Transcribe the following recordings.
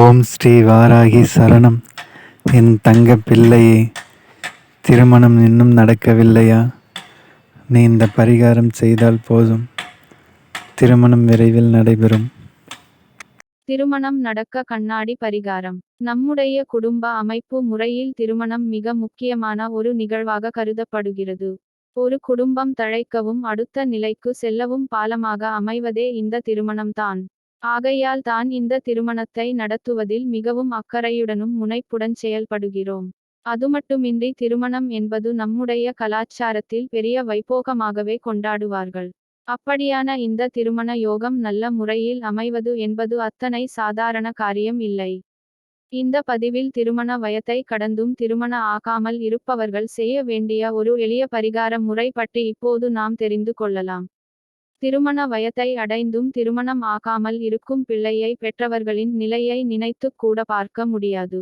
ஓம் ஸ்ரீ வாராகி சரணம். என் தங்க பிள்ளையே திருமணம் இன்னும் நடக்கவில்லையா? நீ இந்த பரிகாரம் செய்தால் போதும். திருமணம் விரைவில் நடைபெறும். திருமணம் நடக்க கண்ணாடி பரிகாரம். நம்முடைய குடும்ப அமைப்பு முறையில் திருமணம் மிக முக்கியமான ஒரு நிகழ்வாக கருதப்படுகிறது. ஒரு குடும்பம் தழைக்கவும் அடுத்த நிலைக்கு செல்லவும் பாலமாக அமைவதே இந்த திருமணம்தான். ஆகையால் தான் இந்த திருமணத்தை நடத்துவதில் மிகவும் அக்கறையுடனும் முனைப்புடன் செயல்படுகிறோம். அதுமட்டுமின்றி திருமணம் என்பது நம்முடைய கலாச்சாரத்தில் பெரிய வைபோகமாகவே கொண்டாடுவார்கள். அப்படியான இந்த திருமண யோகம் நல்ல முறையில் அமைவது என்பது அத்தனை சாதாரண காரியம் இல்லை. இந்த பதிவில் திருமண வயத்தை கடந்தும் திருமண ஆகாமல் இருப்பவர்கள் செய்ய வேண்டிய ஒரு எளிய பரிகார முறை பற்றி இப்போது நாம் தெரிந்து கொள்ளலாம். திருமண வயத்தை அடைந்தும் திருமணம் ஆகாமல் இருக்கும் பிள்ளையை பெற்றவர்களின் நிலையை நினைத்து கூட பார்க்க முடியாது.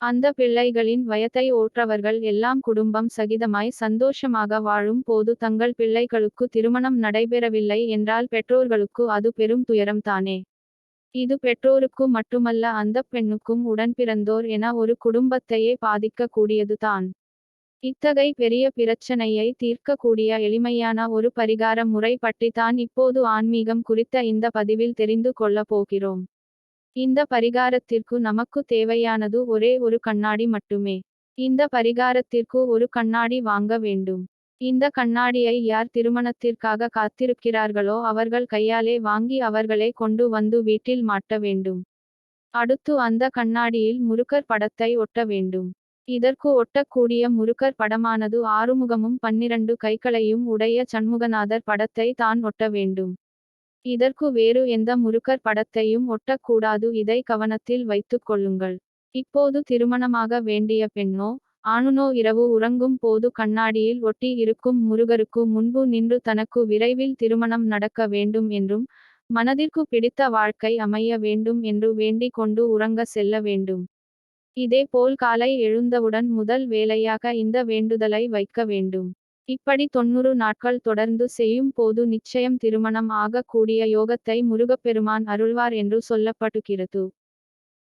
அந்த பிள்ளைகளின் வயத்தை ஓற்றவர்கள் எல்லாம் குடும்பம் சகிதமாய் சந்தோஷமாக வாழும் போது தங்கள் பிள்ளைகளுக்கு திருமணம் நடைபெறவில்லை என்றால் பெற்றோர்களுக்கு அது பெரும் துயரம்தானே இது பெற்றோருக்கு மட்டுமல்ல அந்த பெண்ணுக்கும் உடன்பிறந்தோர் என ஒரு குடும்பத்தையே பாதிக்க கூடியதுதான் இத்தகை பெரிய பிரச்சனையை தீர்க்கக்கூடிய எளிமையான ஒரு பரிகார முறை பற்றித்தான் தான் இப்போது ஆன்மீகம் குறித்த இந்த பதிவில் தெரிந்து கொள்ள போகிறோம். இந்த பரிகாரத்திற்கு நமக்கு தேவையானது ஒரே ஒரு கண்ணாடி மட்டுமே. இந்த பரிகாரத்திற்கு ஒரு கண்ணாடி வாங்க வேண்டும். இந்த கண்ணாடியை யார் திருமணத்திற்காக காத்திருக்கிறார்களோ அவர்கள் கையாலே வாங்கி அவர்களை கொண்டு வந்து வீட்டில் மாட்ட வேண்டும். அடுத்து அந்த கண்ணாடியில் முருகர் படத்தை ஒட்ட வேண்டும். இதற்கு ஒட்டக்கூடிய முருகர் படமானது ஆறுமுகமும் பன்னிரண்டு கைகளையும் உடைய சண்முகநாதர் படத்தை தான் ஒட்ட வேண்டும். இதற்கு வேறு எந்த முருகர் படத்தையும் ஒட்டக்கூடாது இதை கவனத்தில் வைத்துக் கொள்ளுங்கள். இப்போது திருமணமாக வேண்டிய பெண்ணோ ஆணுனோ இரவு உறங்கும் போது கண்ணாடியில் ஒட்டி இருக்கும் முருகருக்கு முன்பு நின்று தனக்கு விரைவில் திருமணம் நடக்க வேண்டும் என்றும் மனதிற்கு பிடித்த வாழ்க்கை அமைய வேண்டும் என்று வேண்டிக் கொண்டு உறங்க செல்ல வேண்டும். இதேபோல் காலை எழுந்தவுடன் முதல் வேலையாக இந்த வேண்டுதலை வைக்க வேண்டும். இப்படி தொண்ணூறு நாட்கள் தொடர்ந்து செய்யும் போது நிச்சயம் திருமணம் ஆகக்கூடிய யோகத்தை முருகப்பெருமான் அருள்வார் என்று சொல்லப்படுகிறது